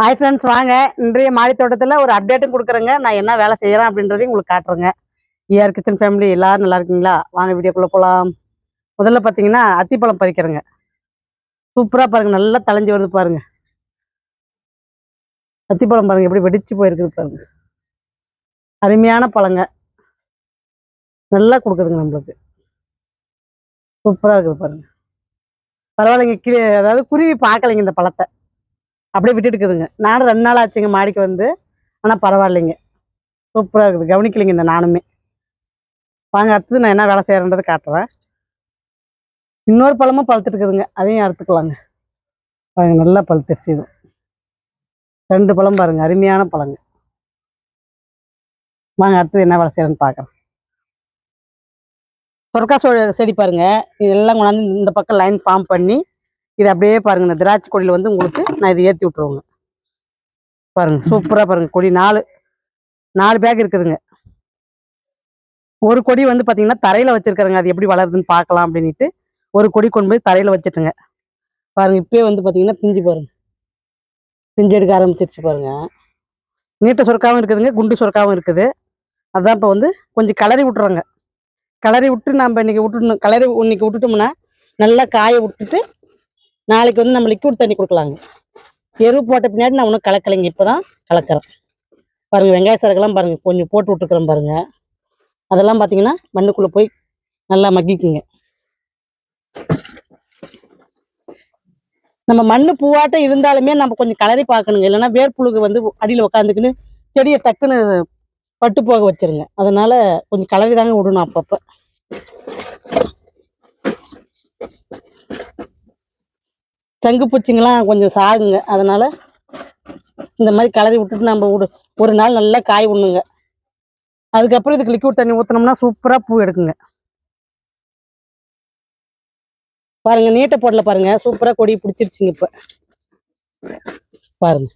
Hi friends வாங்க. இன்றைய மாடி தோட்டத்தில் ஒரு அப்டேட்டும் கொடுக்குறேங்க. நான் என்ன வேலை செய்கிறேன் அப்படின்றதையும் உங்களுக்கு காட்டுறேங்க. ஏஆர் கிச்சன் ஃபேமிலி எல்லாரும் நல்லா இருக்கீங்களா? வாங்க வீடியோக்குள்ளே போகலாம் முதல்ல பார்த்தீங்கன்னா அத்திப்பழம் பறிக்கிறேங்க. சூப்பராக பாருங்கள் நல்லா தலைஞ்சி வருது பாருங்க. அத்திப்பழம் பாருங்கள் எப்படி வெடிச்சு போயிருக்குது பாருங்கள் அருமையான பழங்க. நல்லா கொடுக்குதுங்க நம்மளுக்கு. சூப்பராக இருக்குது பாருங்கள் பரவாயில்லைங்க கீழே அதாவது குருவி பார்க்கலைங்க இந்த பழத்தை. அப்படியே விட்டுட்டு இருக்குதுங்க நானும் ரெண்டு நாள் ஆச்சுங்க மாடிக்கு வந்து. ஆனால் பரவாயில்லைங்க. சூப்பராக இருக்குது. கவனிக்கலைங்க இந்த நானுமே. வாங்க அடுத்தது நான் என்ன வேலை செய்கிறேன்றது காட்டுறேன். இன்னொரு பழமும் பழுத்துட்டு இருக்குதுங்க அதையும் அறுத்துக்கலாங்க பாருங்க நல்லா பழுத்துருச்சு இது. ரெண்டு பழம் பாருங்க அருமையான பழங்க. வாங்க அடுத்தது என்ன வேலை செய்கிறேன்னு பார்க்குறேன் சொர்க்கா செடி பாருங்க. இதெல்லாம் கொண்டாந்து இந்த பக்கம் லைன் ஃபார்ம் பண்ணி இது அப்படியே பாருங்க. இந்த திராட்சை கொடியில் வந்து உங்களுக்கு நான் இதை ஏற்றி விட்ருவோங்க பாருங்க. சூப்பராக பாருங்க. கொடி நாலு நாலு பேக் இருக்குதுங்க. ஒரு கொடி வந்து பார்த்தீங்கன்னா தரையில் வச்சுருக்குறேங்க. அது எப்படி வளருதுன்னு பார்க்கலாம் அப்படின்ட்டு ஒரு கொடி கொண்டு போய் தரையில் வச்சுட்டுங்க. பாருங்க. இப்பயே வந்து பார்த்தீங்கன்னா பிஞ்சு பாருங்க. பிஞ்சு எடுக்க ஆரம்பிச்சிருச்சு பாருங்க. நீட்ட சுரக்காவும் இருக்குதுங்க. குண்டு சுரக்காவும் இருக்குது. அதான் இப்போ வந்து கொஞ்சம் கிளறி விட்டுறோங்க. கிளறி விட்டு நம்ம இன்னைக்கு விட்டுணும் கிளறி இன்னைக்கு விட்டுட்டோம்னா நல்லா காய விட்டுட்டு நாளைக்கு வந்து நம்ம லிக்விட் தண்ணி கொடுக்கலாங்க. எரு போட்ட பின்னாடி நான் ஒன்றும் கலக்கலைங்க. இப்போ தான் கலக்கிறேன். பாருங்கள் வெங்காய சரக்கெல்லாம் பாருங்கள் கொஞ்சம் போட்டு விட்டுருக்குறேன் பாருங்கள் அதெல்லாம் பார்த்தீங்கன்னா மண்ணுக்குள்ளே போய் நல்லா மக்கிக்குங்க. நம்ம மண்ணு பூவாட்டம் இருந்தாலுமே நம்ம கொஞ்சம் கலரி பார்க்கணுங்க. இல்லைன்னா வேர்ப்புழுகு வந்து அடியில் உட்காந்துக்கின்னு செடியை டக்குன்னு பட்டு போக வச்சிருங்க. அதனால கொஞ்சம் கலரி தாங்க விடணும் அப்பப்போ. சங்கு பூச்சிங்கெல்லாம் கொஞ்சம் சாகுங்க. அதனால் இந்த மாதிரி கலரி விட்டுட்டு நம்ம விடு ஒரு நாள் நல்லா காய் விடணுங்க அதுக்கப்புறம் இதுக்கு லிக்விட் தண்ணி ஊற்றினோம்னா சூப்பராக பூ எடுக்குங்க. பாருங்கள் நீட்டை போடல பாருங்க. சூப்பராக கொடி பிடிச்சிருச்சிங்க இப்போ. பாருங்க.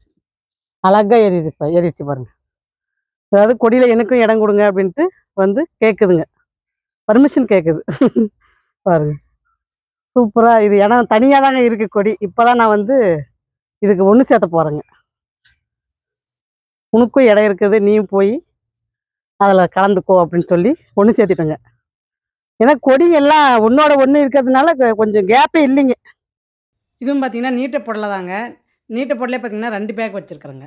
அழகாக ஏறிடுது இப்போ ஏறிடுச்சு பாருங்கள் அதாவது கொடியில் எனக்கும் இடம் கொடுங்க அப்படின்ட்டு வந்து கேட்குதுங்க பர்மிஷன் கேட்குது பாருங்கள் சூப்பரா இது. இடம் தனியாக தாங்க இருக்கு கொடி. இப்போதான் நான் வந்து இதுக்கு ஒன்று சேர்த்த போறேங்க. உனக்கும் இடம் இருக்குது நீயும் போய் அதில் கலந்துக்கோ அப்படின்னு சொல்லி ஒன்று சேர்த்திட்டேங்க. ஏன்னா கொடி எல்லாம் ஒன்றோட ஒன்று இருக்கிறதுனால கொஞ்சம் கேப்பே இல்லைங்க. இதுவும் பார்த்தீங்கன்னா நீட்டை பொடலை தாங்க. நீட்டை பொடலே பார்த்தீங்கன்னா ரெண்டு பேக் வச்சுருக்குறேங்க.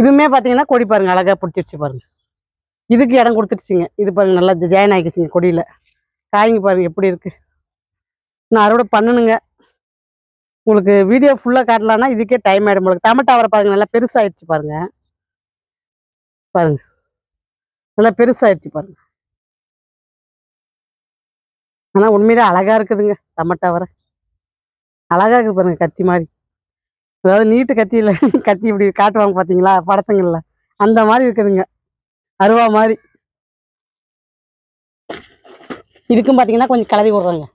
இதுவுமே பார்த்தீங்கன்னா கொடி பாருங்க. அழகா பிடிச்சிருச்சு பாருங்க. இதுக்கு இடம் கொடுத்துருச்சுங்க இது பாருங்க நல்லா ஜாயின் ஆகிடுச்சிங்க கொடியில். காய்ங்க பாருங்க எப்படி இருக்கு. நான் அறுவடை பண்ணணுங்க. உங்களுக்கு வீடியோ ஃபுல்லாக காட்டலான்னா இதுக்கே டைம் ஆகிடும் உங்களுக்கு. டமட்டா அவரை பாருங்க நல்லா பெருசாகிடுச்சு பாருங்க. பாருங்க. நல்லா பெருசாகிடுச்சு பாருங்க. ஆனால் உண்மையிலே அழகா இருக்குதுங்க டமட்டா அவரை. அழகா இருக்குது பாருங்க கத்தி மாதிரி. அதாவது நீட்டு கத்தியில் கத்தி இப்படி காட்டுவாங்க பார்த்தீங்களா படத்துங்களில். அந்த மாதிரி இருக்குதுங்க. அருவா மாதிரி. இதுக்கும் பார்த்தீங்கன்னா கொஞ்சம் கிளறி விட்றாங்க.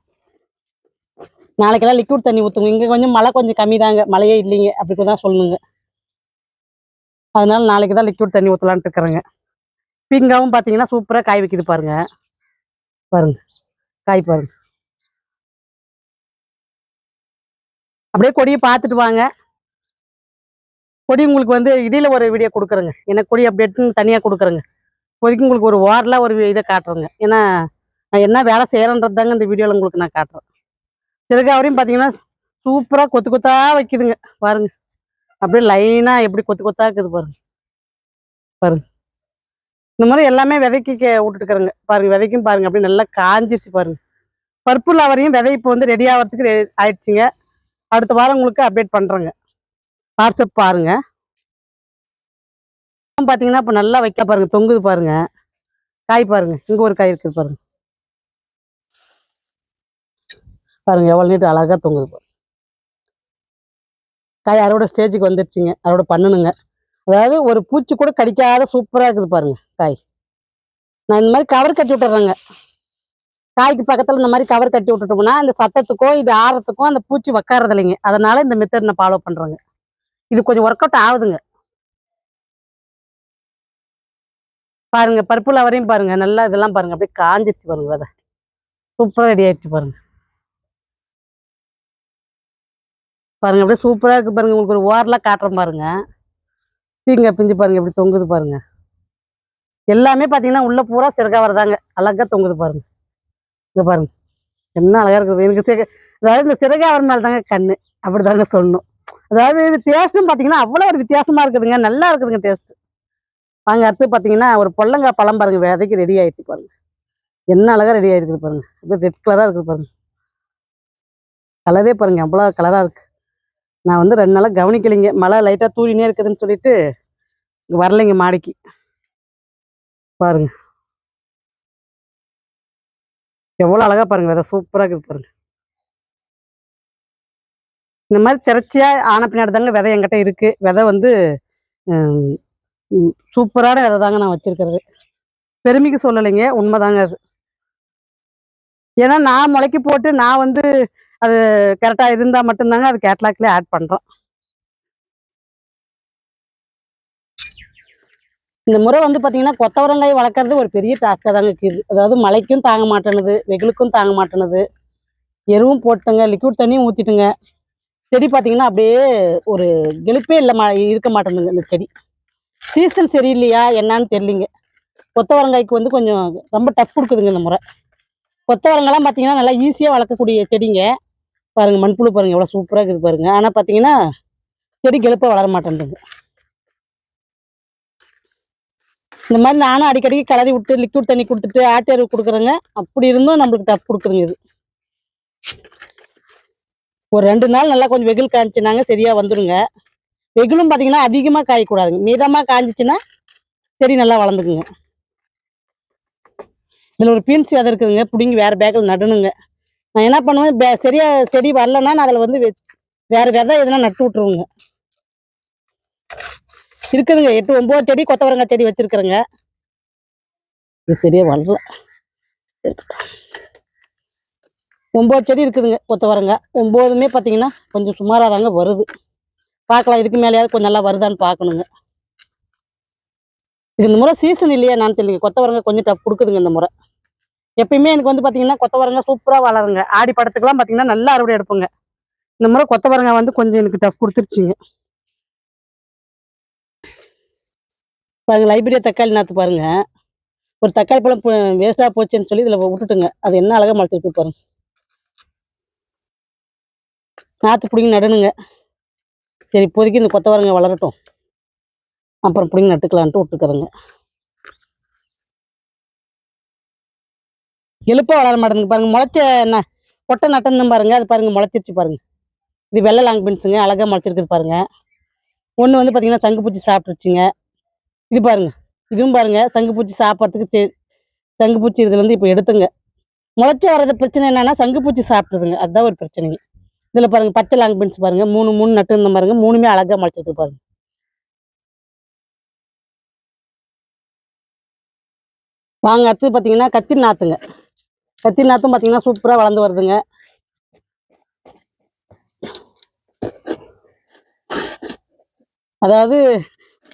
நாளைக்கெல்லாம் லிக்விட் தண்ணி ஊற்றுங்க இங்கே கொஞ்சம் மழை கொஞ்சம் கம்மி தாங்க மழையே இல்லைங்க. அப்படி தான் சொல்லணுங்க. அதனால நாளைக்கு தான் லிக்விட் தண்ணி ஊற்றலான்ட்டு இருக்கிறேங்க. பீங்காவும் பார்த்தீங்கன்னா சூப்பராக காய் வைக்கிது பாருங்க. பாருங்க. காய் பாருங்க. அப்படியே கொடியை பார்த்துட்டு வாங்க. கொடி உங்களுக்கு வந்து இடையில ஒரு வீடியோ கொடுக்குறேங்க. என்ன கொடி அப்டேட்னு தனியாக கொடுக்குறேங்க. இப்போதைக்கு உங்களுக்கு ஒரு வாரில் ஒரு இதை காட்டுறேங்க. ஏன்னா நான் என்ன வேலை செய்கிறேன்றது தாங்க இந்த வீடியோவில் உங்களுக்கு நான் காட்டுறேன். சிறுகாவரையும் பார்த்தீங்கன்னா சூப்பராக கொத்து கொத்தா வைக்குதுங்க. பாருங்க. அப்படியே லைனாக எப்படி கொத்து கொத்தா இருக்குது பாருங்க. பாருங்க. இந்த மாதிரி எல்லாமே விதைக்கு கே- விட்டுட்டுக்கிறேங்க பாருங்க விதைக்கும் பாருங்க. அப்படியே நல்லா காஞ்சிருச்சு பாருங்க. பர்பிள் அவரையும் விதை இப்போ வந்து ரெடி ஆகிறதுக்கு ஆயிடுச்சுங்க. அடுத்த வாரம் உங்களுக்கு அப்டேட் பண்ணுறேங்க வாட்ஸ்அப் பாருங்க. பார்த்தீங்கன்னா இப்போ நல்லா வைக்க பாருங்க. தொங்குது பாருங்க. காய் பாருங்க. இங்க ஒரு காய் இருக்குது பாருங்க. பாருங்க எவ்வளோ நீட்டு அழகாக தொங்குது பாருங்க. காய் அறுவடை ஸ்டேஜுக்கு வந்துருச்சுங்க. அறுவடை பண்ணணுங்க. அதாவது ஒரு பூச்சி கூட கடிக்காத சூப்பராக இருக்குது பாருங்க காய். நான் இந்த மாதிரி கவர் கட்டி விட்டுறேங்க. காய்க்கு பக்கத்தில் இந்த மாதிரி கவர் கட்டி விட்டுட்டோம்னா இந்த சத்தத்துக்கும் இது ஆறத்துக்கும் அந்த பூச்சி வைக்காறது இல்லைங்க அதனால இந்த மெத்தட் நான் ஃபாலோ பண்ணுறேங்க இது கொஞ்சம் ஒர்க் அவுட் ஆகுதுங்க. பாருங்க பர்பிள் அவரையும் பாருங்க நல்லா இதெல்லாம் பாருங்க அப்படியே காஞ்சிருச்சு பாருங்க விதை. சூப்பராக ரெடி ஆயிடுச்சு பாருங்க. பாருங்க அப்படியே சூப்பராக இருக்கு பாருங்க உங்களுக்கு ஒரு ஓரெல்லாம் காட்டுறேன் பாருங்க. பீங்க பிஞ்சு பாருங்க இப்படி தொங்குது பாருங்க. எல்லாமே பார்த்தீங்கன்னா உள்ள பூரா சிறகா வரதாங்க. அழகா தொங்குது பாருங்க. இங்க பாருங்க. என்ன அழகா இருக்குது. எனக்கு சிக- அதாவது இந்த சிறகாவர் மேலே தாங்க கண்ணு. அப்படிதாங்க சொல்லணும். அதாவது இது டேஸ்ட்டும் பார்த்தீங்கன்னா அவ்வளோ ஒரு வித்தியாசமாக இருக்குதுங்க. நல்லா இருக்குதுங்க டேஸ்ட் வாங்க அடுத்து பார்த்தீங்கன்னா ஒரு பொல்லங்காய் பழம் பாருங்க. விதைக்கு ரெடி ஆகிடுச்சு பாருங்க. என்ன அழகா ரெடி ஆகிருக்குது பாருங்க. அப்படியே ரெட் கலராக இருக்குது பாருங்க. கலரே பாருங்க. அவ்வளோ கலராக இருக்குது நான் வந்து ரெண்டு நாளாக கவனிக்கலைங்க. மழை லைட்டாக தூரினே இருக்குதுன்னு சொல்லிட்டு வரலைங்க மாடிக்கு. பாருங்க. எவ்வளோ அழகா பாருங்க. வேறு சூப்பராக இருக்குது பாருங்க. இந்த மாதிரி திறச்சியாக ஆன பின்னாடி தாங்க விதை என்கிட்ட இருக்குது விதை வந்து சூப்பரான விதை தாங்க நான் வச்சுருக்கிறது. பெருமைக்கு சொல்லலைங்க உண்மைதாங்க அது. ஏன்னா நான் முளைக்கி போட்டு நான் வந்து அது கரெக்டாக இருந்தால் மட்டும்தாங்க அது கேட்லாக்லேயே ஆட் பண்ணுறோம் இந்த முறை வந்து பாத்தீங்கன்னா கொத்தவரங்காய் வளர்க்குறது ஒரு பெரிய டாஸ்காக தாங்க இருக்குது அதாவது மழைக்கும் தாங்க மாட்டேனுது வெயிலுக்கும் தாங்க மாட்டேனுது எருவும் போட்டுங்க லிக்விட் தண்ணியும் ஊற்றிட்டுங்க செடி பார்த்தீங்கன்னா அப்படியே ஒரு கெழுப்பே இல்லை மா இருக்க மாட்டேங்குது இந்த செடி. சீசன் சரியில்லையா என்னன்னு தெரியலிங்க. கொத்தவரங்காய்க்கு வந்து கொஞ்சம் ரொம்ப டஃப் கொடுக்குதுங்க இந்த முறை. கொத்தவரங்காய்லாம் பார்த்தீங்கன்னா நல்லா ஈஸியாக வளர்க்கக்கூடிய செடிங்க. பாருங்க மண்புழு பாருங்க எவ்வளோ சூப்பராக இருக்குது பாருங்கள் ஆனால் பார்த்தீங்கன்னா செடி கெழுப்பாக வளர மாட்டேங்குது இந்த மாதிரி நானும் அடிக்கடிக்கு கலரி விட்டு லிக்விட் தண்ணி கொடுத்துட்டு ஆட்டேரு கொடுக்குறேங்க. அப்படி இருந்தும் நம்மளுக்கு டஃப் கொடுக்குதுங்க இது. ஒரு ரெண்டு நாள் நல்லா கொஞ்சம் வெயில் காய்ச்சினாங்க சரியா வந்துருங்க. வெயிலும் பார்த்தீங்கன்னா அதிகமாக காயக்கூடாதுங்க. மிதமாக காய்ஞ்சிச்சின்னா செடி நல்லா வளர்ந்துக்குங்க. இதில் ஒரு பீன்ஸ் விதை இருக்குதுங்க பிடிங்கி வேறு பேக்கில் நடணுங்க. நான் என்ன பண்ணுவேன் பே சரியா செடி வரலன்னா நான் அதில் வந்து வெ- விதை எதுனா நட்டு விட்ருவோங்க இருக்குதுங்க எட்டு ஒம்பது செடி கொத்தவரங்காய் செடி வச்சுருக்குறேங்க. இது சரியாக வளரல இருக்கட்டும். ஒம்பது செடி இருக்குதுங்க கொத்தவரங்க ஒம்போதுமே பார்த்தீங்கன்னா கொஞ்சம் சுமாராக தாங்க வருது. பார்க்கலாம் இதுக்கு மேலேயாவது கொஞ்சம் நல்லா வருதான்னு பார்க்கணுங்க இது இந்த முறை சீசன் இல்லையா நான் தெரியல கொத்தவரங்க கொஞ்சம் டஃப் கொடுக்குதுங்க இந்த முறை. எப்பயுமே எனக்கு வந்து பார்த்தீங்கன்னா கொத்தவரங்க சூப்பராக வளருங்க. ஆடி படத்துக்குலாம் பார்த்தீங்கன்னா நல்லா அறுவடை எடுப்புங்க. இந்த முறை கொத்தவரங்க வந்து கொஞ்சம் எனக்கு டஃப் கொடுத்துருச்சுங்க. பாருங்க லைப்ரரியா தக்காளி நாற்று பாருங்க. ஒரு தக்காளி பழம் வேஸ்ட்டாக போச்சுன்னு சொல்லி இதில் விட்டுட்டுங்க. அது என்ன அழகாக மலர்த்துருக்கு பாருங்க. நாற்று பிடிங்கி நடணுங்க. சரி இப்போதைக்கு இந்த கொத்தவரங்க வளரட்டும். அப்புறம் பிடிங்கி நட்டுக்கலான்ட்டு விட்டுக்கிறேங்க. எழுப்பா வளர மாட்டேங்குது. பாருங்க முளைச்ச என்ன கொட்டை நட்டணும் பாருங்க அது பாருங்க முளைச்சிருச்சு பாருங்க. இது வெள்ளை லாங் பென்ஸுங்க அழகாக முளைச்சிருக்குது பாருங்க. ஒன்று வந்து பார்த்தீங்கன்னா சங்குப்பூச்சி சாப்பிட்ருச்சுங்க இது பாருங்க இதுவும் பாருங்க சங்குப்பூச்சி சாப்பிட்றதுக்கு சங்குப்பூச்சி இதுலேருந்து இப்போ எடுத்துங்க. முளைச்சி வர்றது பிரச்சனை என்னன்னா சங்குப்பூச்சி சாப்பிட்றதுங்க. அதுதான் ஒரு பிரச்சனைங்க. இதில் பாருங்கள் பச்சை லாங் பீன்ஸ் பாருங்கள் மூணு மூணு நட்டு இருந்த பாருங்கள் மூணுமே அழகாக முளைச்சிருக்கு பாருங்க. வாங்க அடுத்து பார்த்தீங்கன்னா கத்திரி நாற்றுங்க கத்திரி நாற்றும் பார்த்தீங்கன்னா சூப்பராக வளர்ந்து வருதுங்க. அதாவது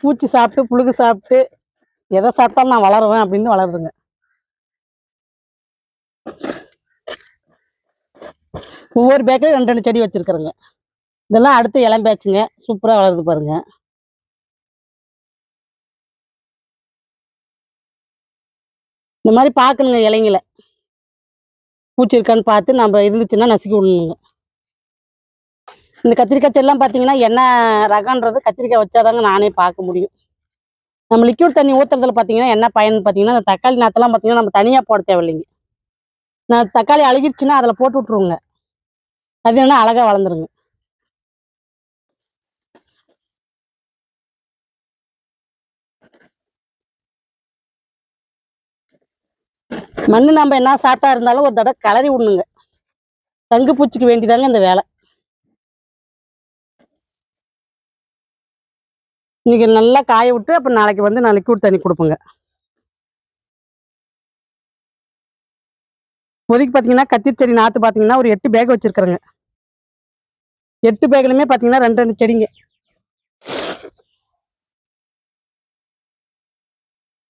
பூச்சி சாப்பிட்டு புழுகு சாப்பிட்டு எதை சாப்பிட்டாலும் நான் வளருவேன் அப்படின்னு வளருதுங்க. ஒவ்வொரு பேக்கில் ரெண்டு ரெண்டு செடி வச்சுருக்குறேங்க. இதெல்லாம் அடுத்து இளம் பேச்சுங்க. சூப்பராக வளருது பாருங்க. இந்த மாதிரி பார்க்கணுங்க இலைங்களை. பூச்சி இருக்கான்னு பார்த்து நம்ம இருந்துச்சுன்னா நசுக்கி விடணுங்க. இந்த கத்திரிக்காய் செடிலாம் பார்த்தீங்கன்னா என்ன ரகன்றது கத்திரிக்காய் வச்சாதாங்க நானே பார்க்க முடியும். நம்ம லிக்யூட் தண்ணி ஊற்றுறதுல பார்த்தீங்கன்னா என்ன பயன் பார்த்தீங்கன்னா அந்த தக்காளி நாத்தெல்லாம் பார்த்தீங்கன்னா நம்ம தனியாக போட தேவையில்லைங்க. நான் தக்காளி அழுகிடுச்சுன்னா அதில் போட்டு விட்ருவோங்க அது வேணா அழகாக வளர்ந்துருங்க. மண்ணு நம்ம என்ன சாப்பிட்டா இருந்தாலும் ஒரு தடவை கிளறி விடணுங்க. தங்கு பூச்சிக்கு வேண்டிதாங்க இந்த வேலை. இன்னைக்கு நல்லா காய விட்டு அப்போ நாளைக்கு வந்து நான் லிக்விட் தண்ணி கொடுப்போங்க. இப்போதைக்கு பார்த்தீங்கன்னா கத்திரி செடி நாற்று பார்த்தீங்கன்னா ஒரு எட்டு பேக் வச்சுருக்குறேங்க. எட்டு பேக்லையுமே பார்த்தீங்கன்னா ரெண்டு ரெண்டு செடிங்க.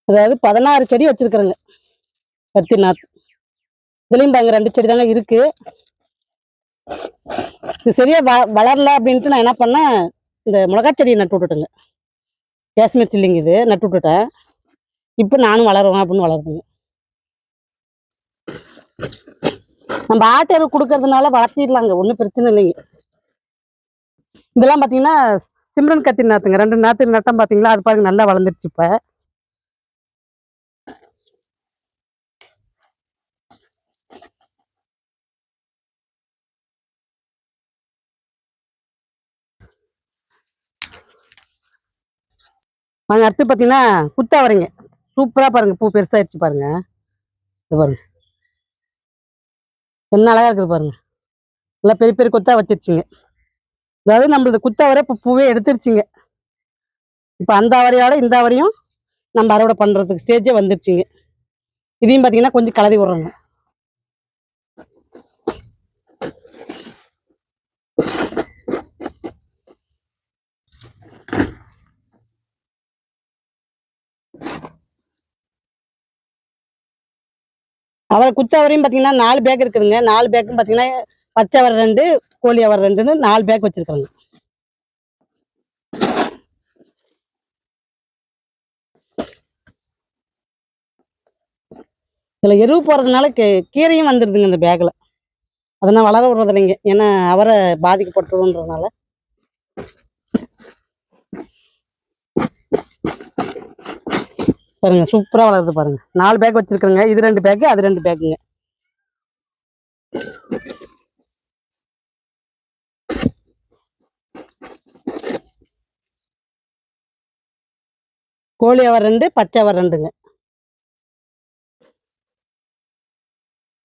அதாவது பதினாறு செடி வச்சுருக்குறேங்க கத்திரி நாற்று இதுலேயும் பாருங்க ரெண்டு செடி தாங்க இருக்குது இது சரியாக வ வளரல அப்படின்ட்டு நான் என்ன பண்ணேன் இந்த மிளகா செடியை நட்டு விட்டுட்டேங்க. காஷ்மீர் சில்லிங்க இது நட்டு விட்டுட்டேன். இப்போ நானும் வளருவேன் அப்படின்னு வளருதுங்க நம்ம ஆட்டு கொடுக்கறதுனால வளர்த்திடலாங்க ஒன்றும் பிரச்சனை இல்லைங்க. இதெல்லாம் பார்த்தீங்கன்னா சிம்ரன் கத்தி நாத்துங்க ரெண்டு நாற்று நட்டம் பார்த்தீங்களா அது பாருங்க நல்லா வளர்ந்துருச்சு இப்போ. வாங்க அடுத்து பார்த்தீங்கன்னா குத்தாவரைங்க. சூப்பராக பாருங்க பூ பெருசாகிடுச்சு பாருங்க. இது பாருங்கள் என்ன அழகா இருக்குது பாருங்க. நல்லா பெரிய பெரிய கொத்தா வச்சிருச்சிங்க. அதாவது நம்மளது குத்தாவரை இப்போ பூவே எடுத்துருச்சிங்க. இப்போ அந்த அவரையோட இந்த அவரையும் நம்ம அறுவடை பண்ணுறதுக்கு ஸ்டேஜே வந்துருச்சுங்க. இதையும் பார்த்தீங்கன்னா கொஞ்சம் கலரி விட்றோங்க. அவரை குத்த அவரையும் பார்த்தீங்கன்னா நாலு பேக் இருக்குதுங்க. நாலு பேக்கும் பார்த்தீங்கன்னா பச்சை அவரை ரெண்டு கோழி அவரை ரெண்டுன்னு நாலு பேக் வச்சிருக்காங்க. இதில் எருவு போடுறதுனால கீ கீரையும் வந்துடுதுங்க இந்த பேக்கில் அதனால் வளர விடுறது இல்லைங்க. ஏன்னா அவரை பாதிக்கப்பட்டுருன்றதுனால பாருங்க சூப்பராக வளருது பாருங்க. நாலு பேக் வச்சிருக்கேங்க இது ரெண்டு பேக்கு அது ரெண்டு பேக்குங்க கோழி அவர் ரெண்டு பச்சை அவர் ரெண்டுங்க.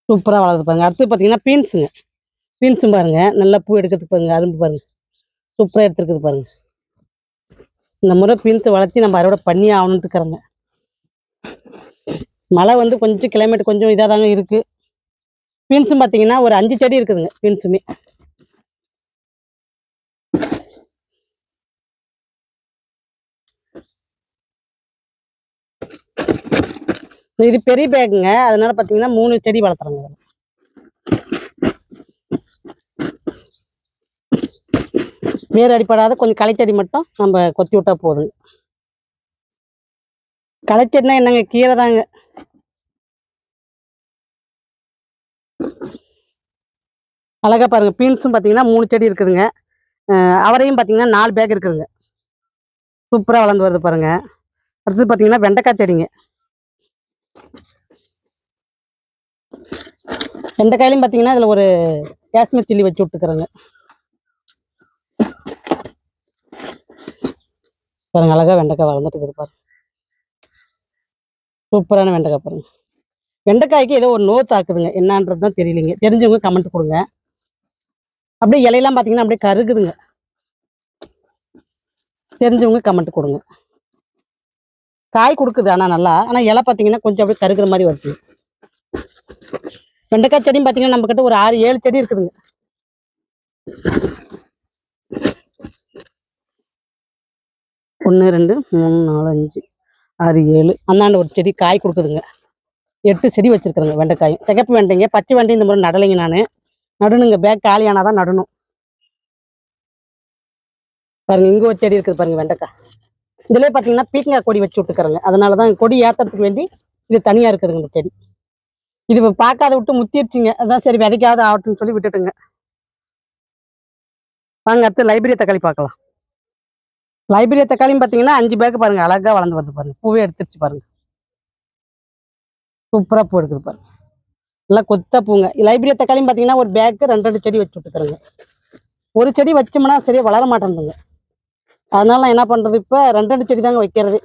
சூப்பராக வளருது பாருங்க. அடுத்து பார்த்தீங்கன்னா பீன்ஸுங்க. பீன்ஸும் பாருங்க. நல்லா பூ எடுக்கிறதுக்கு பாருங்க அரும்பு பாருங்க. சூப்பராக எடுத்துருக்குது பாருங்க. இந்த முறை பீன்ஸை வளர்த்தி நம்ம அறுவடை பண்ணி ஆகணுன்ட்டு இருக்கிறோங்க. மழை வந்து கொஞ்சம் கிளைமேட் கொஞ்சம் இதாக தாங்க இருக்கு பீன்ஸும் பார்த்தீங்கன்னா ஒரு அஞ்சு செடி இருக்குதுங்க பீன்ஸுமே இது பெரிய பேக்குங்க அதனால பார்த்தீங்கன்னா மூணு செடி வளர்த்துறாங்க இதுல. அடிப்படாத கொஞ்சம் களைச்செடி மட்டும் நம்ம கொத்தி விட்டா போதுங்க. களைச்செடினா என்னங்க? கீரை தாங்க. அழகா பாருங்க. பீன்ஸும் பார்த்தீங்கன்னா மூணு செடி இருக்குதுங்க. அவரையும் பார்த்தீங்கன்னா நாலு பேக் இருக்குதுங்க. சூப்பராக வளர்ந்து வருது பாருங்க. அடுத்தது பார்த்தீங்கன்னா வெண்டைக்காய் செடிங்க. வெண்டைக்காயிலையும் பார்த்தீங்கன்னா இதில் ஒரு காஷ்மீர் சில்லி வச்சு விட்டுக்கிறேங்க. பாருங்க அழகா வெண்டைக்காய் வளர்ந்துட்டு இருக்குது பாருங்க. சூப்பரான வெண்டைக்காய் பாருங்க. வெண்டைக்காய்க்கு ஏதோ ஒரு நோ தாக்குதுங்க. என்னன்றது தான் தெரியலைங்க. தெரிஞ்சவங்க கமெண்ட் கொடுங்க. அப்படியே இலையெல்லாம் பார்த்தீங்கன்னா அப்படியே கருகுதுங்க. தெரிஞ்சவங்க கமெண்ட் கொடுங்க. காய் கொடுக்குது ஆனால் நல்லா. ஆனால் இலை பார்த்தீங்கன்னா கொஞ்சம் அப்படியே கருகிற மாதிரி வருது. வெண்டைக்காய் செடியும் பார்த்தீங்கன்னா நம்ம ஒரு ஆறு ஏழு செடி இருக்குதுங்க. ஒன்று ரெண்டு மூணு நாலு அஞ்சு. ஆறு ஏழு. அந்தாண்ட ஒரு செடி காய் கொடுக்குதுங்க. எட்டு செடி வச்சுருக்குறேங்க வெண்டைக்காயும். சிகப்பு வெண்டைங்க பச்சை வெண்டை இந்த முறை நடலைங்க நான். நடணுங்க. பேக் காலியானால் தான் நடணும். பாருங்கள் இங்கே ஒரு செடி இருக்குது பாருங்க வெண்டைக்காய் இதிலே பார்த்தீங்கன்னா பீக்கங்காய் கொடி வச்சு விட்டுக்கிறேங்க. அதனால தான் கொடி ஏற்றுறதுக்கு வேண்டி இது தனியாக இருக்குதுங்க இந்த செடி. இது இப்போ பார்க்காத விட்டு முத்திருச்சுங்க. அதான் சரி விதைக்காவது ஆகட்டும்னு சொல்லி விட்டுட்டுங்க. வாங்க அடுத்து லைப்ரரி தக்காளி பார்க்கலாம். லைப்ரரி தக்காளியும் பார்த்தீங்கன்னா அஞ்சு பேக்கு பாருங்க. அழகாக வளர்ந்து வருது பாருங்க. பூவே எடுத்துருச்சு பாருங்க. சூப்பராக பூ எடுக்குது பாருங்க. நல்லா கொத்த பூங்க. லைப்ரரி தக்காளியும் பார்த்தீங்கன்னா ஒரு பேக்கு ரெண்டு ரெண்டு செடி வச்சு விட்டுக்கிறேங்க ஒரு செடி வச்சோம்னா சரியா வளர மாட்டேங்குதுங்க அதனால நான் என்ன பண்றது இப்போ? ரெண்டு ரெண்டு செடி தாங்க வைக்கிறது.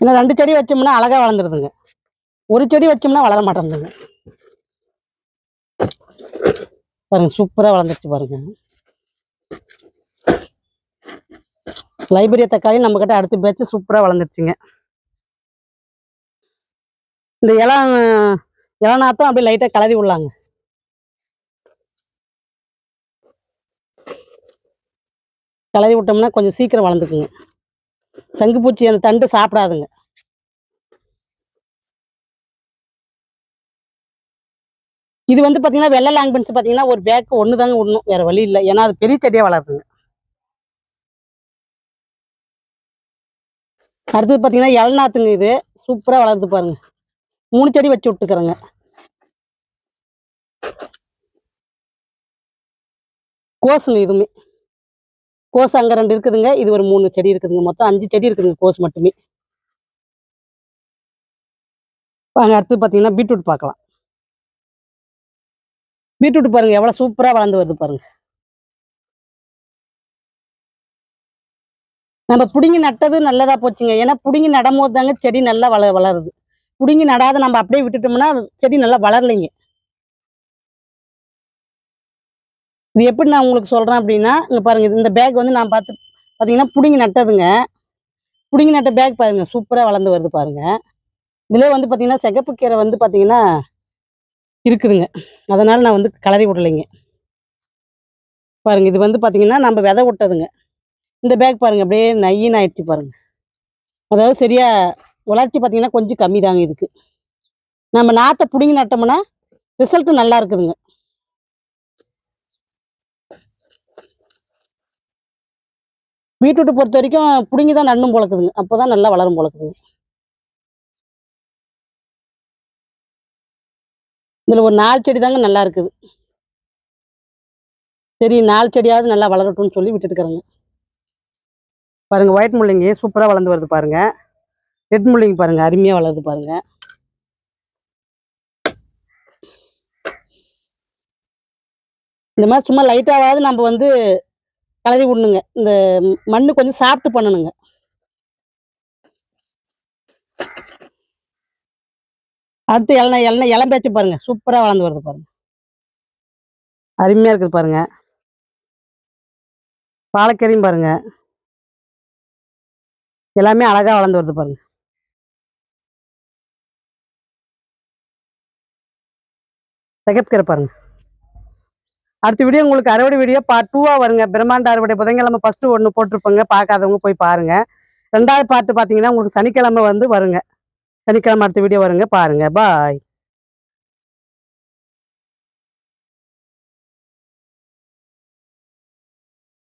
ஏன்னா ரெண்டு செடி வச்சோம்னா அழகாக வளர்ந்துருதுங்க. ஒரு செடி வச்சோம்னா வளர மாட்டேங்குதுங்க பாருங்க சூப்பரா வளர்ந்துருச்சு பாருங்க. லைப்ரரி தக்காளி நம்ம கிட்ட அடுத்த பேட்ச் சூப்பரா வளர்ந்துருச்சுங்க. இந்த இளம் இளநாத்தம் அப்படியே லைட்டா கலரி விடலாங்க. கலரி விட்டோம்னா கொஞ்சம் சீக்கிரம் வளர்ந்துக்குங்க. சங்குப்பூச்சி அந்த தண்டு சாப்பிடாதுங்க. இது வந்து பார்த்தீங்கன்னா வெள்ளை லாங் பென்ஸ் பார்த்தீங்கன்னா ஒரு பேக்கு ஒன்று தாங்க விடணும் வேறு வழி இல்லை. ஏன்னா அது பெரிய செடியாக வளருதுங்க. அடுத்தது பார்த்தீங்கன்னா இளநாத்துங்க இது. சூப்பராக வளருது பாருங்க. மூணு செடி வச்சு விட்டுக்கிறேங்க கோஸுங்க இதுவுமே. கோஸ் அங்கே ரெண்டு இருக்குதுங்க. இது ஒரு மூணு செடி இருக்குதுங்க. மொத்தம் அஞ்சு செடி இருக்குதுங்க கோஸ் மட்டுமே. அங்கே அடுத்து பார்த்தீங்கன்னா பீட்ரூட் பார்க்கலாம் பீட்ரூட் பாருங்க எவ்வளவு சூப்பரா வளர்ந்து வருது பாருங்க. நம்ம புடுங்கி நட்டது நல்லதா போச்சுங்க. ஏன்னா புடுங்கி நடும்போது தாங்க செடி நல்லா வள வளருது. புடுங்கி நடாத நம்ம அப்படியே விட்டுட்டோம்னா செடி நல்லா வளரலைங்க. இது எப்படி நான் உங்களுக்கு சொல்றேன் அப்படின்னா இங்க பாருங்க இது இந்த பேக் வந்து நான் பார்த்து பார்த்தீங்கன்னா புடுங்கி நட்டதுங்க. புடுங்கி நட்ட பேக் பாருங்க சூப்பரா வளர்ந்து வருது பாருங்க. இதுல வந்து பார்த்தீங்கன்னா சிகப்பு கீரை வந்து பார்த்தீங்கன்னா இருக்குதுங்க. அதனால் நான் வந்து கலரி விடலைங்க. பாருங்க இது வந்து பார்த்திங்கன்னா நம்ம விதை விட்டதுங்க இந்த பேக் பாருங்க அப்படியே நையின்னு ஆயிடுச்சு பாருங்க. அதாவது சரியாக வளர்ச்சி பார்த்தீங்கன்னா கொஞ்சம் கம்மி தாங்க இதுக்கு. நம்ம நாற்றை பிடுங்கி நட்டோம்னா ரிசல்ட்டு நல்லா இருக்குதுங்க. பீட்ரூட் பொறுத்த வரைக்கும் பிடுங்கி தான் நண்ணும் போலக்குதுங்க. அப்போதான் நல்லா வளரும் போலக்குதுங்க. இதில் ஒரு நாலு செடி தாங்க நல்லா இருக்குது. சரி நாலு செடியாவது நல்லா வளரட்டும்னு சொல்லி விட்டுட்டுக்கிறேங்க பாருங்க ஒயிட் முள்ளங்கி சூப்பராக வளர்ந்து வருது பாருங்க. ரெட் முள்ளங்கி பாருங்க அருமையாக வளருது பாருங்க. இந்த மாதிரி சும்மா லைட்டாவது நம்ம வந்து கலரி விடணுங்க. இந்த மண்ணு கொஞ்சம் சாப்பிட்டு பண்ணணுங்க. அடுத்து இளநா இளநா இளம் பேச்சு பாருங்க. சூப்பரா வளர்ந்து வருது பாருங்க. அருமையா இருக்குது பாருங்க. பாலக்கறியும் பாருங்க. எல்லாமே அழகா வளர்ந்து வருது பாருங்க. சிகப்புக்கீரை பாருங்க. அடுத்த வீடியோ உங்களுக்கு அறுவடை வீடியோ பார்ட் டூவா வருங்க. பிரம்மாண்ட அறுவடை புதன்கிழமை ஃபர்ஸ்ட் ஒன்று போட்டிருப்போங்க. பார்க்காதவங்க போய் பாருங்க. ரெண்டாவது பார்ட்டு பார்த்தீங்கன்னா உங்களுக்கு சனிக்கிழமை வந்து வருங்க. சனிக்கிழமை அடுத்த வீடியோ வருங்க. பாருங்க. பாய்